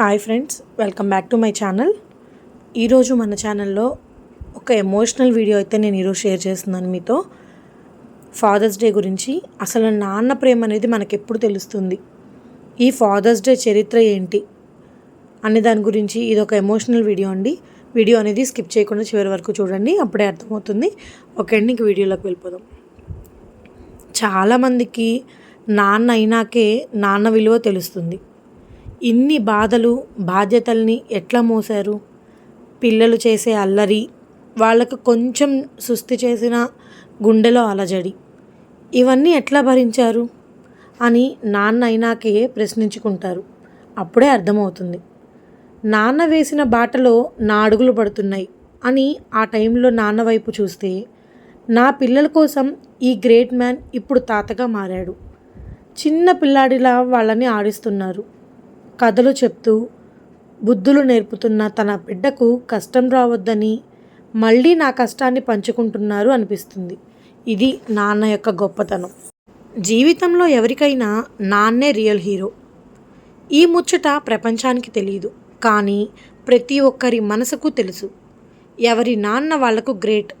Hi friends welcome back to my channel. ఈరోజు మన ఛానల్లో ఒక ఎమోషనల్ వీడియో అయితే నేను ఈరోజు షేర్ చేస్తున్నాను మీతో. ఫాదర్స్ డే గురించి అసలు నాన్న ప్రేమ అనేది మనకి ఎప్పుడు తెలుస్తుంది? ఈ ఫాదర్స్ డే చరిత్ర ఏంటి? అనే దాని గురించి ఇది ఒక ఎమోషనల్ వీడియో అండి. వీడియో అనేది స్కిప్ చేయకుండా చివరి వరకు చూడండి అప్పుడే అర్థమవుతుంది. ఓకే అండి ఇంక వీడియోలోకి వెళ్ళిపోదాం. చాలామందికి నాన్న అయినాకే నాన్న విలువ తెలుస్తుంది. ఇన్ని బాధలు బాధ్యతల్ని ఎట్లా మోసారు పిల్లలు చేసే అల్లరి వాళ్ళకు కొంచెం సుస్థి చేసిన గుండెలో అలజడి. ఇవన్నీ ఎట్లా భరించారు? అని నాన్న అయినాకే ప్రశ్నించుకుంటారు. అప్పుడే అర్థమవుతుంది. నాన్న వేసిన బాటలో నా అడుగులు పడుతున్నాయి అని ఆ టైంలో నాన్న వైపు చూస్తే నా పిల్లల కోసం ఈ గ్రేట్ మ్యాన్ ఇప్పుడు తాతగా మారాడు. చిన్న పిల్లాడిలా వాళ్ళని ఆడిస్తున్నారు. కథలు చెప్తూ బుద్ధులు నేర్పుతున్న తన బిడ్డకు కష్టం రావద్దని మళ్ళీ నా కష్టాన్ని పంచుకుంటున్నారు అనిపిస్తుంది. ఇది నాన్న యొక్క గొప్పతనం. జీవితంలో ఎవరికైనా నాన్నే రియల్ హీరో. ఈ ముచ్చట ప్రపంచానికి తెలియదు కానీ ప్రతి ఒక్కరి మనసుకు తెలుసు. ఎవరి నాన్న వాళ్ళకు గ్రేట్.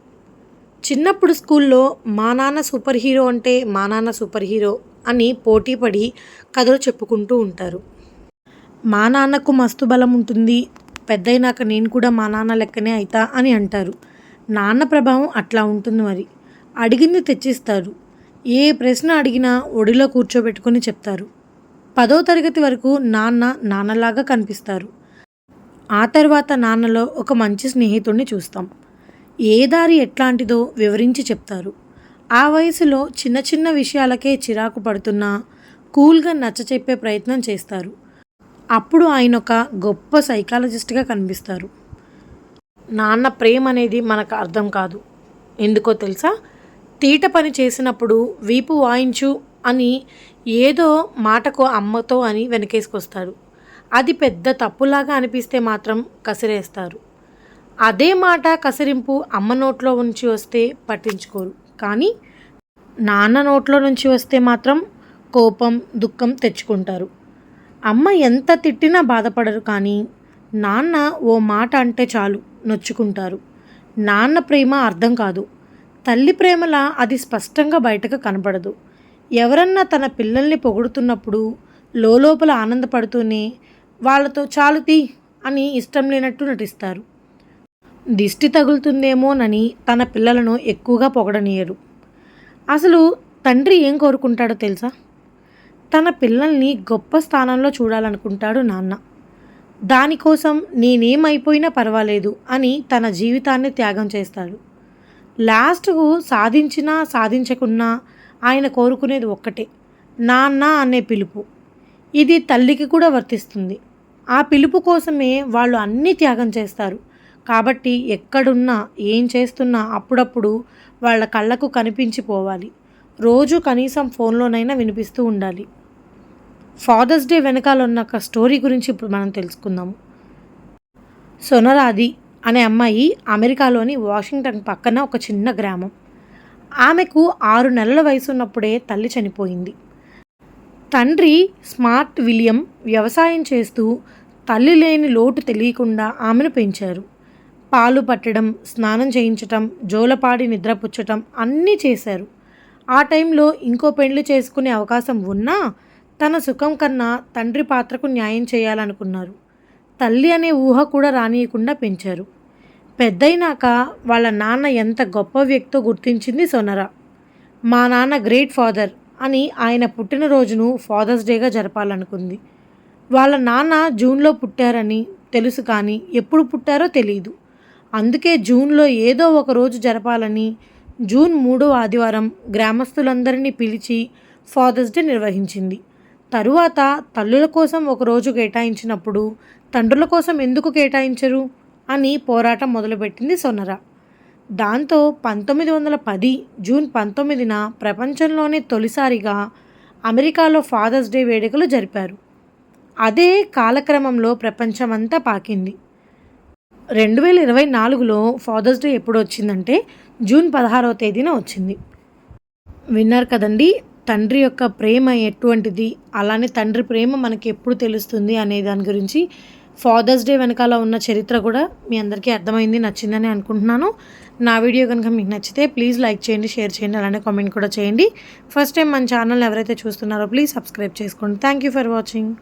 చిన్నప్పుడు స్కూల్లో మా నాన్న సూపర్ హీరో అంటే మా నాన్న సూపర్ హీరో అని పోటీపడి కథలు చెప్పుకుంటూ ఉంటారు. మా నాన్నకు మస్తు బలం ఉంటుంది. పెద్దయినాక నేను కూడా మా నాన్న లెక్కనే అవుతా అని అంటారు. నాన్న ప్రభావం అట్లా ఉంటుంది మరి. అడిగింది తెచ్చిస్తారు. ఏ ప్రశ్న అడిగినా ఒడిలో కూర్చోబెట్టుకొని చెప్తారు. పదో తరగతి వరకు నాన్న నాన్నలాగా కనిపిస్తారు. ఆ తర్వాత నాన్నలో ఒక మంచి స్నేహితుడిని చూస్తాం. ఏ దారి ఎట్లాంటిదో వివరించి చెప్తారు. ఆ వయసులో చిన్న చిన్న విషయాలకే చిరాకు పడుతున్నా కూల్గా నచ్చ చెప్పే ప్రయత్నం చేస్తారు. అప్పుడు ఆయన ఒక గొప్ప సైకాలజిస్ట్గా కనిపిస్తారు. నాన్న ప్రేమ అనేది మనకు అర్థం కాదు. ఎందుకో తెలుసా? తీట పని చేసినప్పుడు వీపు వాయించు అని ఏదో మాటకు అమ్మతో అని వెనకేసుకొస్తాడు అది పెద్ద తప్పులాగా అనిపిస్తే మాత్రం కసిరేస్తారు. అదే మాట కసిరింపు అమ్మ నోట్లో ఉంచి వస్తే పట్టించుకోరు. కానీ నాన్న నోట్లో నుంచి వస్తే మాత్రం కోపం దుఃఖం తెచ్చుకుంటారు. అమ్మ ఎంత తిట్టినా బాధపడరు కానీ నాన్న ఓ మాట అంటే చాలు నొచ్చుకుంటారు. నాన్న ప్రేమ అర్థం కాదు. తల్లి ప్రేమలా అది స్పష్టంగా బయటకు కనపడదు ఎవరన్నా తన పిల్లల్ని పొగుడుతున్నప్పుడు లోపల ఆనందపడుతూనే వాళ్ళతో చాలు తీ అని ఇష్టం లేనట్టు నటిస్తారు. దిష్టి తగులుతుందేమోనని తన పిల్లలను ఎక్కువగా పొగడనీయరు. అసలు తండ్రి ఏం కోరుకుంటాడో తెలుసా? తన పిల్లల్ని గొప్ప స్థానంలో చూడాలనుకుంటాడు నాన్న. దానికోసం నేనేమైపోయినా పర్వాలేదు అని తన జీవితాన్ని త్యాగం చేస్తాడు. లాస్ట్కు సాధించినా సాధించకున్నా ఆయన కోరుకునేది ఒక్కటే నాన్న అనే పిలుపు. ఇది తల్లికి కూడా వర్తిస్తుంది. ఆ పిలుపు కోసమే వాళ్ళు అన్నీ త్యాగం చేస్తారు. కాబట్టి ఎక్కడున్నా ఏం చేస్తున్నా అప్పుడప్పుడు వాళ్ళ కళ్ళకు కనిపించిపోవాలి. రోజు కనీసం ఫోన్లోనైనా వినిపిస్తూ ఉండాలి. ఫాదర్స్ డే వెనకాల ఉన్న ఒక స్టోరీ గురించి ఇప్పుడు మనం తెలుసుకుందాము. సొనరాది అనే అమ్మాయి అమెరికాలోని వాషింగ్టన్ పక్కన ఒక చిన్న గ్రామం. ఆమెకు ఆరు నెలల వయసు ఉన్నప్పుడే తల్లి చనిపోయింది. తండ్రి స్మార్ట్ విలియం వ్యవసాయం చేస్తూ తల్లి లేని లోటు తెలియకుండా ఆమెను పెంచారు. పాలు పట్టడం స్నానం చేయించటం జోలపాడి నిద్రపుచ్చటం అన్నీ చేశారు. ఆ టైంలో ఇంకో పెళ్ళి చేసుకునే అవకాశం ఉన్నా తన సుఖం కన్నా తండ్రి పాత్రకు న్యాయం చేయాలనుకున్నారు. తల్లి అనే ఊహ కూడా రానియకుండా పెంచారు. పెద్దయినాక వాళ్ళ నాన్న ఎంత గొప్ప వ్యక్తో గుర్తించింది సొనర. మా నాన్న గ్రేట్ ఫాదర్ అని ఆయన పుట్టినరోజును ఫాదర్స్ డేగా జరపాలనుకుంది. వాళ్ళ నాన్న జూన్లో పుట్టారని తెలుసు కానీ ఎప్పుడు పుట్టారో తెలియదు అందుకే జూన్లో ఏదో ఒక రోజు జరపాలని జూన్ మూడో ఆదివారం గ్రామస్తులందరినీ పిలిచి ఫాదర్స్ డే నిర్వహించింది. తరువాత తల్లుల కోసం ఒకరోజు కేటాయించినప్పుడు తండ్రుల కోసం ఎందుకు కేటాయించరు అని పోరాటం మొదలుపెట్టింది సొనర. దాంతో పంతొమ్మిది వందల పది జూన్ పంతొమ్మిదిన ప్రపంచంలోనే తొలిసారిగా అమెరికాలో ఫాదర్స్ డే వేడుకలు జరిపారు. అదే కాలక్రమంలో ప్రపంచమంతా పాకింది. రెండు వేల ఇరవై నాలుగులో ఫాదర్స్ డే ఎప్పుడు వచ్చిందంటే జూన్ పదహారవ తేదీన వచ్చింది. విన్నారు కదండి తండ్రి యొక్క ప్రేమ ఎటువంటిది? అలానే తండ్రి ప్రేమ మనకి ఎప్పుడు తెలుస్తుంది అనే దాని గురించి ఫాదర్స్ డే వెనకాల ఉన్న చరిత్ర కూడా మీ అందరికీ అర్థమైంది నచ్చిందని అనుకుంటున్నాను. నా వీడియో కనుక మీకు నచ్చితే ప్లీజ్ లైక్ చేయండి షేర్ చేయండి అలానే కామెంట్ కూడా చేయండి. ఫస్ట్ టైం మన ఛానల్ ఎవరైతే చూస్తున్నారో ప్లీజ్ సబ్స్క్రైబ్ చేసుకోండి. Thank you for watching